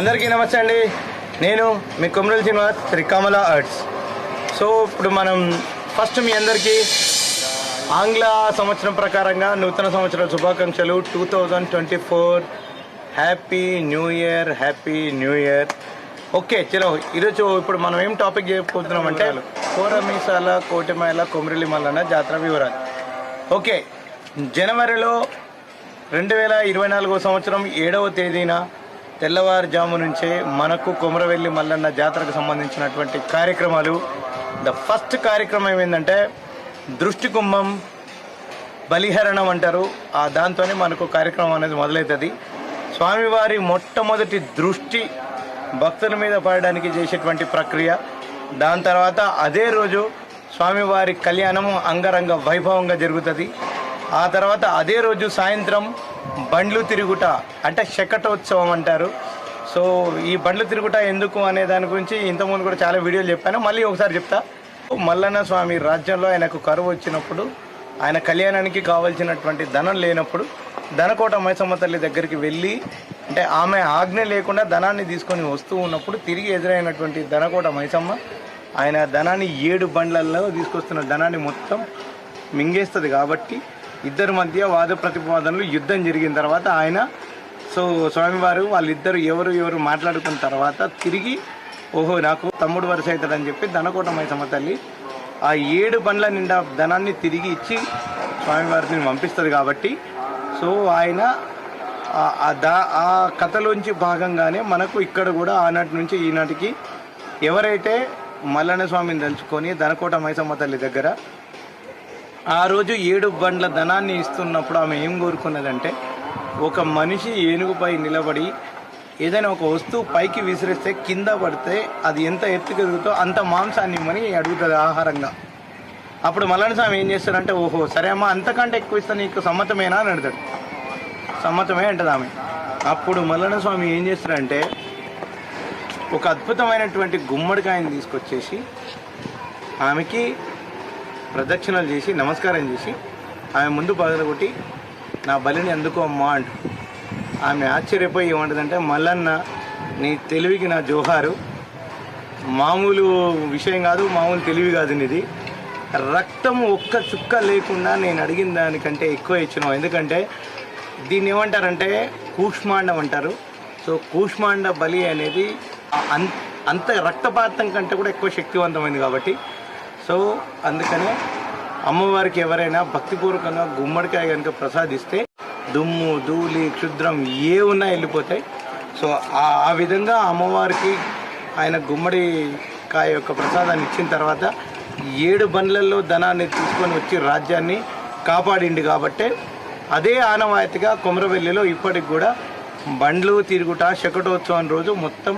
అందరికీ నమస్తే అండి. నేను మీ కొమరల్ శ్రీనివాస్ శ్రీ కమల ఆర్ట్స్ సో ఇప్పుడు మనం ఫస్ట్ మీ అందరికీ ఆంగ్ల సంవత్సరం ప్రకారంగా నూతన సంవత్సర శుభాకాంక్షలు. Two thousand twenty four happy new year happy new year okay చలో ఈరోజు ఇప్పుడు మనం ఏం టాపిక్ చెప్పుకుంటున్నాం అంటే కోరమీసాల కోటిమాల కొమరలి మల్లన్న జాతర వివరాలు. ఓకే జనవరిలో రెండు వేల ఇరవై నాలుగో సంవత్సరం ఏడవ తేదీన తెల్లవారుజాము నుంచే మనకు కొమరవెల్లి మల్లన్న జాతరకు సంబంధించినటువంటి కార్యక్రమాలు. ద ఫస్ట్ కార్యక్రమం ఏంటంటే దృష్టి కుంభం బలిహరణం అంటారు. ఆ దాంతోనే మనకు కార్యక్రమం అనేది మొదలవుతుంది స్వామివారి మొట్టమొదటి దృష్టి భక్తుల మీద పడడానికి చేసేటువంటి ప్రక్రియ. దాని తర్వాత అదే రోజు స్వామివారి కళ్యాణము అంగరంగ వైభవంగా జరుగుతుంది. ఆ తర్వాత అదే రోజు సాయంత్రం బండ్లు తిరుగుట అంటే శకటోత్సవం అంటారు. సో ఈ బండ్లు తిరుగుట ఎందుకు అనే దాని గురించి ఇంతకుముందు కూడా చాలా వీడియోలు చెప్పాను. మళ్ళీ ఒకసారి చెప్తా. మల్లన్న స్వామి రాజ్యంలో ఆయనకు కరువు వచ్చినప్పుడు ఆయన కళ్యాణానికి కావాల్సినటువంటి ధనం లేనప్పుడు ధనకోట మైసమ్మ తల్లి దగ్గరికి వెళ్ళి అంటే ఆమె ఆజ్ఞ లేకుండా ధనాన్ని తీసుకొని వస్తూ ఉన్నప్పుడు తిరిగి ఎదురైనటువంటి ధనకోట మైసమ్మ ఆయన ధనాన్ని ఏడు బండ్లలో తీసుకొస్తున్న ధనాన్ని మొత్తం మింగేస్తుంది కాబట్టి ఇద్దరి మధ్య వాద ప్రతిపాదనలు యుద్ధం జరిగిన తర్వాత ఆయన సో స్వామివారు వాళ్ళిద్దరు ఎవరు ఎవరు మాట్లాడుకున్న తర్వాత తిరిగి ఓహో నాకు తమ్ముడు వరుస అవుతాడని చెప్పి ధనకోట మైసమ్మ తల్లి ఆ ఏడు బండ్ల నిండా ధనాన్ని తిరిగి ఇచ్చి స్వామివారిని పంపిస్తుంది కాబట్టి సో ఆయన ఆ- దా ఆ కథలోంచి భాగంగానే మనకు ఇక్కడ కూడా ఆనాటి నుంచి ఈనాటికి ఎవరైతే మల్లన్న స్వామిని తలుచుకొని ధనకోట మైసమ్మ తల్లి దగ్గర ఆ రోజు ఏడు బండ్ల ధనాన్ని ఇస్తున్నప్పుడు ఆమె ఏం కోరుకున్నదంటే ఒక మనిషి ఏనుగుపై నిలబడి ఏదైనా ఒక వస్తువు పైకి విసిరిస్తే కింద పడితే అది ఎంత ఎత్తుకెదుగుతో అంత మాంసాన్ని ఇమ్మని అడుగుతుంది ఆహారంగా. అప్పుడు మల్లన్న స్వామి ఏం చేస్తాడంటే ఓహో సరే అమ్మా అంతకంటే ఎక్కువ ఇస్తే నీకు సమ్మతమేనా అని అడుగుతాడు. సమ్మతమే అంటది ఆమె. అప్పుడు మల్లన్న స్వామి ఏం చేస్తాడంటే ఒక అద్భుతమైనటువంటి గుమ్మడికాయని తీసుకొచ్చేసి ఆమెకి ప్రదక్షిణలు చేసి నమస్కారం చేసి ఆమె ముందు పగలగొట్టి నా బలిని అందుకో అమ్మా అంటు. ఆమె ఆశ్చర్యపోయి ఏమంటుందంటే మల్లన్న నీ తెలివికి నా జోహారు. మామూలు విషయం కాదు మామూలు తెలివి కాదు నీది. రక్తం ఒక్క చుక్క లేకుండా నేను అడిగిన దానికంటే ఎక్కువ ఇచ్చినావు. ఎందుకంటే దీన్ని ఏమంటారంటే కూష్మాండం అంటారు. సో కూష్మాండ బలి అనేది అంత రక్తపాతం కంటే కూడా ఎక్కువ శక్తివంతమైంది కాబట్టి సో అందుకనే అమ్మవారికి ఎవరైనా భక్తిపూర్వకంగా గుమ్మడికాయ కనుక ప్రసాదిస్తే దుమ్ము ధూళి క్షుద్రం ఏ ఉన్నా వెళ్ళిపోతాయి. సో ఆ ఆ విధంగా అమ్మవారికి ఆయన గుమ్మడి కాయ యొక్క ప్రసాదాన్ని ఇచ్చిన తర్వాత ఏడు బండ్లలో ధనాన్ని తీసుకొని వచ్చి రాజ్యాన్ని కాపాడిండు కాబట్టే అదే ఆనవాయితీగా కొమరవెల్లిలో ఇప్పటికి కూడా బండ్లు తిరుగుట శకటోత్సవం రోజు మొత్తం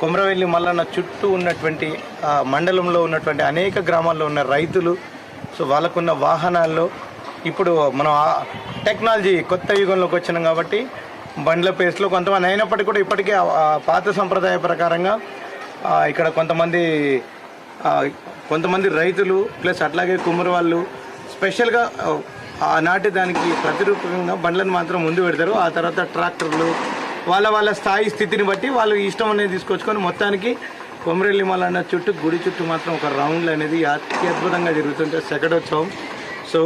కొమరవెల్లి మల్లన్న చుట్టూ ఉన్నటువంటి మండలంలో ఉన్నటువంటి అనేక గ్రామాల్లో ఉన్న రైతులు సో వాళ్ళకున్న వాహనాల్లో ఇప్పుడు మనం టెక్నాలజీ కొత్త యుగంలోకి వచ్చినాం కాబట్టి బండ్ల పేస్లో కొంతమంది అయినప్పటికీ కూడా ఇప్పటికే పాత సంప్రదాయ ప్రకారంగా ఇక్కడ కొంతమంది కొంతమంది రైతులు ప్లస్ అట్లాగే కుమ్మరి వాళ్ళు స్పెషల్గా ఆనాటి దానికి ప్రతిరూపంగా బండ్లను మాత్రం ముందు పెడతారు. ఆ తర్వాత ట్రాక్టర్లు వాళ్ళ వాళ్ళ స్థాయి స్థితిని బట్టి వాళ్ళు ఇష్టం అనేది తీసుకొచ్చుకొని మొత్తానికి కొమరెల్లి మల్లన్న చుట్టూ గుడి చుట్టూ మాత్రం ఒక రౌండ్లు అనేది అత్యద్భుతంగా జరుగుతుంటే శకటోత్సవం సో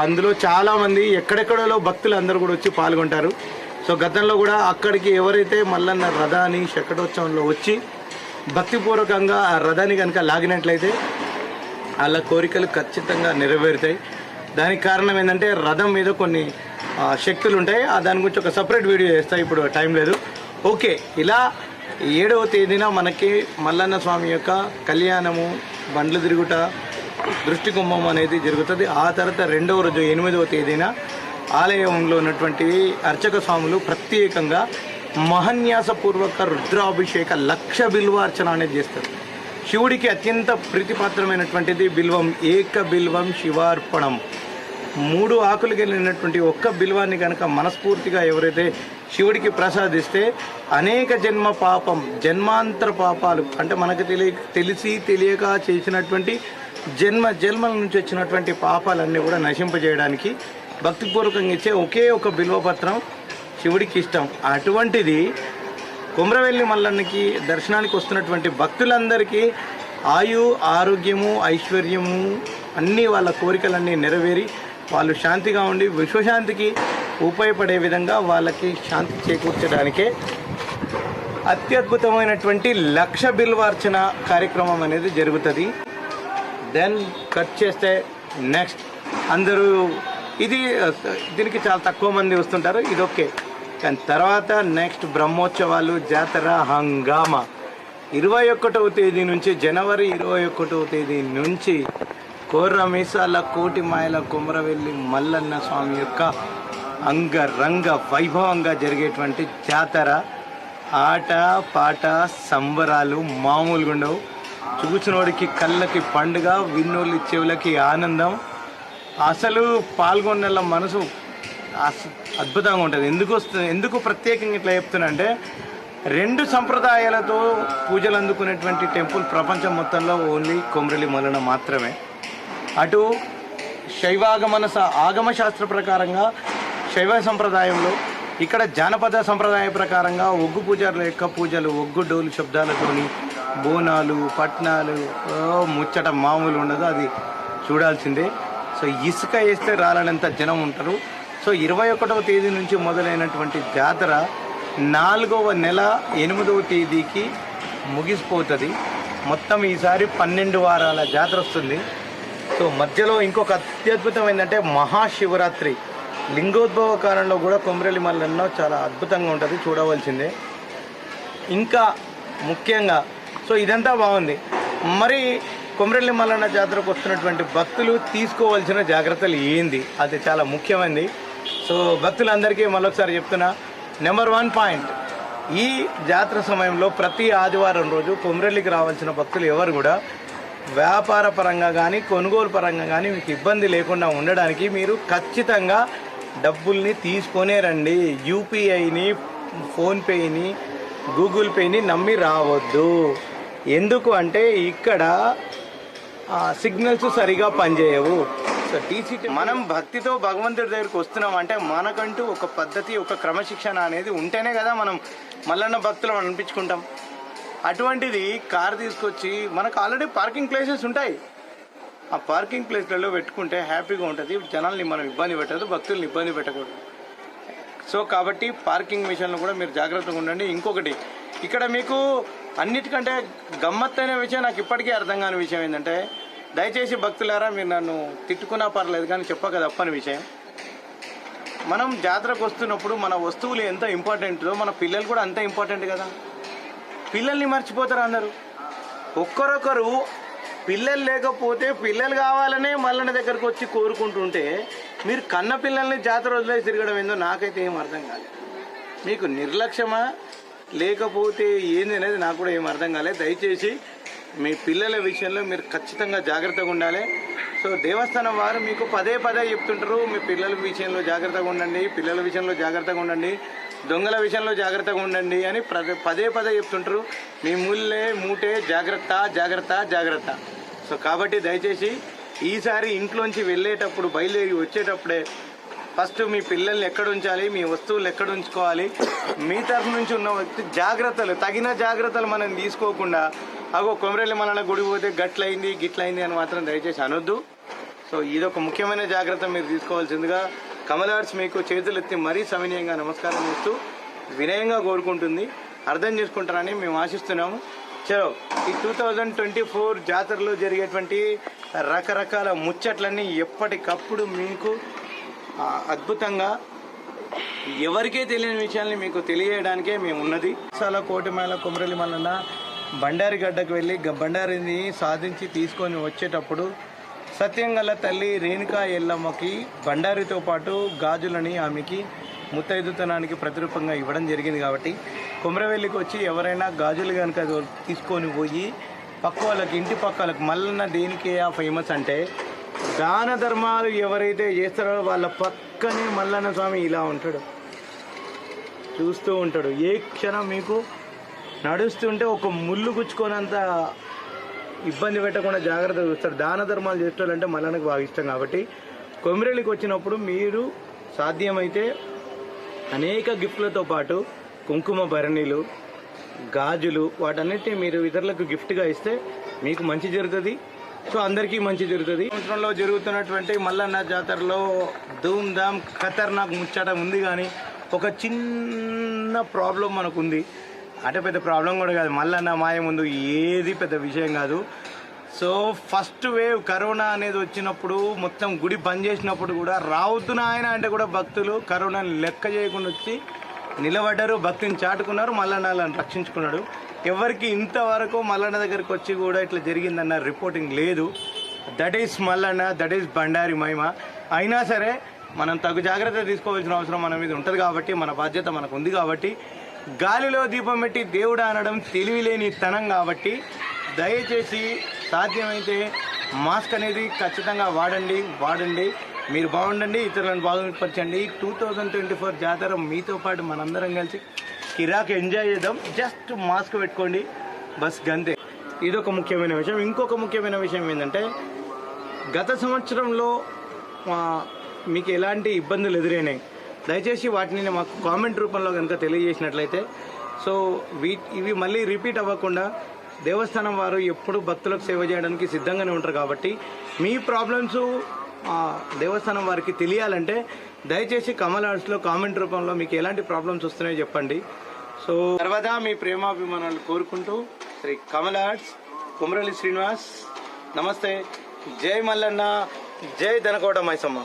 అందులో చాలామంది ఎక్కడెక్కడలో భక్తులు అందరూ కూడా వచ్చి పాల్గొంటారు. సో గతంలో కూడా అక్కడికి ఎవరైతే మల్లన్న రథాన్ని శకటోత్సవంలో వచ్చి భక్తిపూర్వకంగా ఆ రథాన్ని కనుక లాగినట్లయితే వాళ్ళ కోరికలు ఖచ్చితంగా నెరవేరుతాయి. దానికి కారణం ఏంటంటే రథం మీద కొన్ని శక్తులు ఉంటాయి దాని గురించి ఒక సపరేట్ వీడియో చేస్తా. ఇప్పుడు టైం లేదు. ఓకే ఇలా ఏడవ తేదీన మనకి మల్లన్న స్వామి యొక్క కళ్యాణము బండ్లు తిరుగుట దృష్టి కుంభం అనేది జరుగుతుంది. ఆ తర్వాత రెండవ రోజు ఎనిమిదవ తేదీన ఆలయంలో ఉన్నటువంటి అర్చక స్వాములు ప్రత్యేకంగా మహన్యాసపూర్వక రుద్రాభిషేక లక్ష బిల్వార్చన అనేది చేస్తారు. శివుడికి అత్యంత ప్రీతిపాత్రమైనటువంటిది బిల్వం ఏక బిల్వం శివార్పణం. మూడు ఆకులు కలిగినటువంటి ఒక్క బిల్వాన్ని కనుక మనస్ఫూర్తిగా ఎవరైతే శివుడికి ప్రసాదిస్తే అనేక జన్మ పాపం జన్మాంతర పాపాలు అంటే మనకు తెలియ తెలిసి తెలియక చేసినటువంటి జన్మ జన్మల నుంచి వచ్చినటువంటి పాపాలన్నీ కూడా నశింపజేయడానికి భక్తిపూర్వకంగా ఇచ్చే ఒకే ఒక బిల్వపత్రం శివుడికి ఇష్టం. అటువంటిది కుమ్రవెల్లి మల్లన్నకి దర్శనానికి వస్తున్నటువంటి భక్తులందరికీ ఆయు ఆరోగ్యము ఐశ్వర్యము అన్నీ వాళ్ళ కోరికలన్నీ నెరవేరి వాళ్ళు శాంతిగా ఉండి విశ్వశాంతికి ఉపయోగపడే విధంగా వాళ్ళకి శాంతి చేకూర్చడానికే అత్యద్భుతమైనటువంటి లక్ష బిల్వార్చన కార్యక్రమం అనేది జరుగుతుంది. దెన్ కట్ చేస్తే నెక్స్ట్ అందరూ ఇది దీనికి చాలా తక్కువ మంది వస్తుంటారు ఇది ఓకే. కానీ తర్వాత నెక్స్ట్ బ్రహ్మోత్సవాలు జాతర హంగామా. ఇరవై ఒకటవ తేదీ నుంచి జనవరి ఇరవై ఒకటవ తేదీ నుంచి కోర్ర మీసాల కోటి మాయల కుమరవెల్లి మల్లన్న స్వామి యొక్క అంగరంగ వైభవంగా జరిగేటువంటి జాతర. ఆట పాట సంబరాలు మామూలుగా ఉండవు. చూసినోడికి కళ్ళకి పండుగ విన్నోళ్ళ చెవులకి ఆనందం. అసలు పాల్గొన్న మనసు అద్భుతంగా ఉంటుంది. ఎందుకు వస్తుంది ఎందుకు ప్రత్యేకంగా ఇట్లా చెప్తున్నాంటే రెండు సంప్రదాయాలతో పూజలు అందుకునేటువంటి టెంపుల్ ప్రపంచం మొత్తంలో ఓన్లీ కొమరలి మొలన మాత్రమే. అటు శైవాగమన స- ఆగమ శాస్త్ర ప్రకారంగా శైవ సంప్రదాయంలో ఇక్కడ జానపద సంప్రదాయ ప్రకారంగా ఒగ్గు పూజల యొక్క పూజలు ఒగ్గు డోలు శబ్దాలతోని బోనాలు పట్నాలు ముచ్చట మామూలు ఉండదు అది చూడాల్సిందే. సో ఇసుక వేస్తే రాలనంత జనం ఉంటారు. సో ఇరవై ఒకటవ తేదీ నుంచి మొదలైనటువంటి జాతర నాలుగవ నెల ఎనిమిదవ తేదీకి ముగిసిపోతుంది. మొత్తం ఈసారి పన్నెండు వారాల జాతర వస్తుంది. సో మధ్యలో ఇంకొక అత్యద్భుతం ఏంటంటే మహాశివరాత్రి. లింగోద్భవ కాలంలో కూడా కొమరలి మల్లన్న చాలా అద్భుతంగా ఉంటుంది చూడవలసిందే. ఇంకా ముఖ్యంగా సో ఇదంతా బాగుంది. మరి కొమరెల్లి మల్లన్న జాతరకు వస్తున్నటువంటి భక్తులు తీసుకోవాల్సిన జాగ్రత్తలు ఏంది? అది చాలా ముఖ్యమైనది సో భక్తులందరికీ మరొకసారి చెప్తున్నా నెంబర్ వన్ పాయింట్ ఈ జాతర సమయంలో ప్రతి ఆదివారం రోజు కొమరెల్లికి రావాల్సిన భక్తులు ఎవరు కూడా వ్యాపార పరంగా కానీ కొనుగోలు పరంగా కానీ మీకు ఇబ్బంది లేకుండా ఉండడానికి మీరు ఖచ్చితంగా డబ్బుల్ని తీసుకొనే రండి. యూపీఐని ఫోన్పేని గూగుల్ పేని నమ్మి రావద్దు. ఎందుకు అంటే ఇక్కడ సిగ్నల్స్ సరిగా పనిచేయవు. సో టీసీటీ మనం భక్తితో భగవంతుడి దగ్గరికి వస్తున్నాం అంటే మనకంటూ ఒక పద్ధతి ఒక క్రమశిక్షణ అనేది ఉంటేనే కదా మనం మల్లన్న భక్తులు అనిపించుకుంటాం. అటువంటిది కార్ తీసుకొచ్చి మనకు ఆల్రెడీ పార్కింగ్ ప్లేసెస్ ఉంటాయి. ఆ పార్కింగ్ ప్లేస్లలో పెట్టుకుంటే హ్యాపీగా ఉంటుంది. జనాల్ని మనం ఇబ్బంది పెట్టదు భక్తుల్ని ఇబ్బంది పెట్టకూడదు. సో కాబట్టి పార్కింగ్ విషయంలో కూడా మీరు జాగ్రత్తగా ఉండండి. ఇంకొకటి ఇక్కడ మీకు అన్నిటికంటే గమ్మత్తైన విషయం నాకు ఇప్పటికీ అర్థం కాని విషయం ఏంటంటే దయచేసి భక్తులారా మీరు నన్ను తిట్టుకున్నా పర్లేదు కానీ చెప్పక తప్పని విషయం. మనం జాతరకు వస్తున్నప్పుడు మన వస్తువులు ఎంత ఇంపార్టెంటో మన పిల్లలు కూడా అంత ఇంపార్టెంట్ కదా. పిల్లల్ని మర్చిపోతారు అందరూ. ఒక్కరొకరు పిల్లలు లేకపోతే పిల్లలు కావాలనే మల్లన్న దగ్గరకు వచ్చి కోరుకుంటుంటే మీరు కన్న పిల్లల్ని జాతర వదిలేసి తిరగడం ఏందో నాకైతే ఏం అర్థం కాలేదు. మీకు నిర్లక్ష్యమా? లేకపోతే ఏంది అనేది నాకు కూడా ఏం అర్థం కాలేదు. దయచేసి మీ పిల్లల విషయంలో మీరు ఖచ్చితంగా జాగ్రత్తగా ఉండాలి. సో దేవస్థానం వారు మీకు పదే పదే చెప్తుంటారు మీ పిల్లల విషయంలో జాగ్రత్తగా ఉండండి పిల్లల విషయంలో జాగ్రత్తగా ఉండండి. దొంగల విషయంలో జాగ్రత్తగా ఉండండి అని పదే పదే చెప్తుంటారు. మీ ముల్లే మూటే జాగ్రత్త జాగ్రత్త జాగ్రత్త. సో కాబట్టి దయచేసి ఈసారి ఇంట్లోంచి వెళ్ళేటప్పుడు బయలుదేరి వచ్చేటప్పుడే ఫస్ట్ మీ పిల్లల్ని ఎక్కడ ఉంచాలి మీ వస్తువులు ఎక్కడ ఉంచుకోవాలి మీ తరఫు నుంచి ఉన్న వ్యక్తి జాగ్రత్తలు తగిన జాగ్రత్తలు మనం తీసుకోకుండా అగో కొమరెల్లి మన గుడి పోతే గట్లయింది గిట్లయింది అని మాత్రం దయచేసి అనొద్దు. సో ఇదొక ముఖ్యమైన జాగ్రత్త మీరు తీసుకోవాల్సిందిగా కమల్ ఆర్ట్స్ మీకు చేతులు ఎత్తి మరీ సవినయంగా నమస్కారం చేస్తూ వినయంగా కోరుకుంటుంది. అర్థం చేసుకుంటారని మేము ఆశిస్తున్నాము. చలో ఈ టూ థౌజండ్ ట్వంటీ ఫోర్ జాతరలో జరిగేటువంటి రకరకాల ముచ్చట్లన్నీ ఎప్పటికప్పుడు మీకు అద్భుతంగా ఎవరికే తెలియని విషయాల్ని మీకు తెలియడానికే మేము ఉన్నది. చాలా కోటిమేల కుమరలి మల్లన్న బండారి గడ్డకు వెళ్ళి బండారిని సాధించి తీసుకొని వచ్చేటప్పుడు సత్యంగల తల్లి రేణుకా ఎల్లమ్మకి బండారితో పాటు గాజులని ఆమెకి ముత్తైదుతనానికి ప్రతిరూపంగా ఇవ్వడం జరిగింది కాబట్టి కుమ్రవెల్లికి వచ్చి ఎవరైనా గాజులు కనుక తీసుకొని పోయి పక్క వాళ్ళకి ఇంటి పక్క వాళ్ళకి మల్లన్న దేనికి ఫేమస్ అంటే దాన ధర్మాలు ఎవరైతే చేస్తారో వాళ్ళ పక్కనే మల్లన్న స్వామి ఇలా ఉంటాడు. చూస్తూ ఉంటాడు. ఏ క్షణం మీకు నడుస్తుంటే ఒక ముళ్ళు గుచ్చుకోనంత ఇబ్బంది పెట్టకుండా జాగ్రత్త చూస్తారు. దాన ధర్మాలు చేసేవాళ్ళంటే మల్లన్నకు బాగా ఇష్టం కాబట్టి కొమిరెల్లికి వచ్చినప్పుడు మీరు సాధ్యమైతే అనేక గిఫ్ట్లతో పాటు కుంకుమ భరణీలు గాజులు వాటన్నిటిని మీరు ఇతరులకు గిఫ్ట్గా ఇస్తే మీకు మంచి జరుగుతుంది. సో అందరికీ మంచి జరుగుతుంది. సంవత్సరంలో జరుగుతున్నటువంటి మల్లన్న జాతరలో ధూమ్ ధామ్ ఖతర్నాక్ ముచ్చట ఉంది కానీ ఒక చిన్న ప్రాబ్లం మనకుంది. అంటే పెద్ద ప్రాబ్లం కూడా కాదు. మల్లన్న మాయ ముందు ఏది పెద్ద విషయం కాదు. సో ఫస్ట్ వేవ్ కరోనా అనేది వచ్చినప్పుడు మొత్తం గుడి బంద్ చేసినప్పుడు కూడా రావుతున్న ఆయన అంటే కూడా భక్తులు కరోనాని లెక్క చేయకుండా వచ్చి నిలబడ్డారు భక్తిని చాటుకున్నారు మల్లన్నలను రక్షించుకున్నాడు. ఎవరికి ఇంతవరకు మల్లన్న దగ్గరికి వచ్చి కూడా ఇట్లా జరిగిందన్న రిపోర్టింగ్ లేదు. That is Mallanna that is Bandari మహిమ. అయినా సరే మనం తగు జాగ్రత్త తీసుకోవాల్సిన అవసరం మన మీద ఉంటుంది కాబట్టి మన బాధ్యత మనకు ఉంది కాబట్టి గాలిలో దీపం పెట్టి దేవుడు అనడం తెలివిలేని తనం కాబట్టి దయచేసి సాధ్యమైతే మాస్క్ అనేది ఖచ్చితంగా వాడండి వాడండి. మీరు బాగుండండి ఇతరులను బాగుపరచండి. టూ థౌజండ్ ట్వంటీ ఫోర్ జాతర మీతో పాటు మనందరం కలిసి కిరాక్ ఎంజాయ్ చేద్దాం. జస్ట్ మాస్క్ పెట్టుకోండి. బస్ గంతే. ఇది ఒక ముఖ్యమైన విషయం. ఇంకొక ముఖ్యమైన విషయం ఏంటంటే గత సంవత్సరంలో మీకు ఎలాంటి ఇబ్బందులు ఎదురైనాయి? దయచేసి వాటిని మాకు కామెంట్ రూపంలో కనుక తెలియజేసినట్లయితే సో వీ ఇవి మళ్ళీ రిపీట్ అవ్వకుండా దేవస్థానం వారు ఎప్పుడు భక్తులకు సేవ చేయడానికి సిద్ధంగానే ఉంటారు కాబట్టి మీ ప్రాబ్లమ్స్ దేవస్థానం వారికి తెలియాలంటే దయచేసి కమల్ ఆర్ట్స్లో కామెంట్ రూపంలో మీకు ఎలాంటి ప్రాబ్లమ్స్ వస్తున్నాయో చెప్పండి. సో సర్వదా మీ ప్రేమాభిమానాలు కోరుకుంటూ శ్రీ కమల్ ఆర్ట్స్ కుమరలి శ్రీనివాస్ నమస్తే జై మల్లన్న జై దనకోట మైసమ్మ.